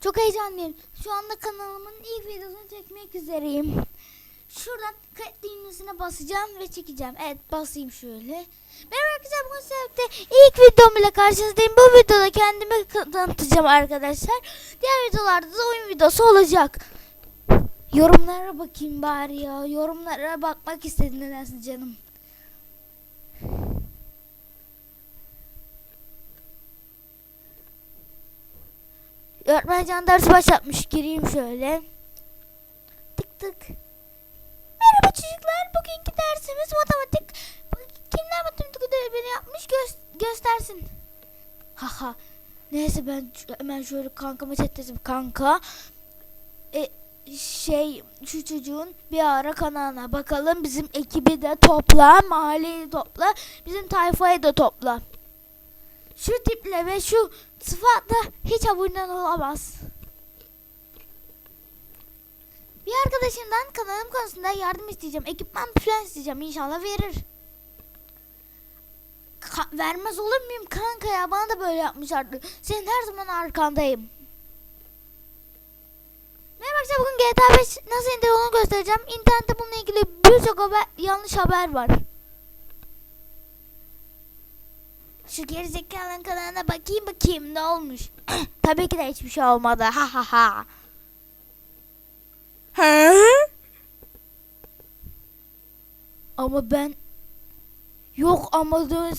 Çok heyecanlıyım. Şu anda kanalımın ilk videosunu çekmek üzereyim. Şuradan kayıt düğmesine basacağım ve çekeceğim. Evet basayım şöyle. Merhaba arkadaşlar bugün sizlerle ilk videom ile karşınızdayım. Bu videoda kendimi tanıtacağım arkadaşlar. Diğer videolarda da oyun videosu olacak. Yorumlara bakayım bari ya. Yorumlara bakmak istedim nedense canım. Öğretmen can dersi başlatmış. Gireyim şöyle. Tık tık. Merhaba çocuklar. Bugünkü dersimiz matematik. Kimler matematik ödevini yapmış Gö- göstersin. Haha. Neyse ben hemen şöyle kankama chatledim. Kanka. E, şey şu çocuğun bir ara kanalına bakalım. Bizim ekibi de topla. Mahalleyi topla. Bizim tayfayı da topla. Şu tiple ve şu sıfatla hiç abone olamaz. Bir arkadaşımdan kanalım konusunda yardım isteyeceğim. Ekipman falan isteyeceğim. İnşallah verir. Ka- vermez olur muyum kanka ya? Bana da böyle yapmışlardı. Senin her zaman arkandayım. Merhaba arkadaşlar bugün GTA 5 nasıl indirir onu göstereceğim. İnternette bununla ilgili birçok haber, yanlış haber var. Şu gerizekalının kanalına bakayım bakayım ne olmuş. Tabii ki de hiçbir şey olmadı. Ha ha ha. He? Ama ben yok ama dön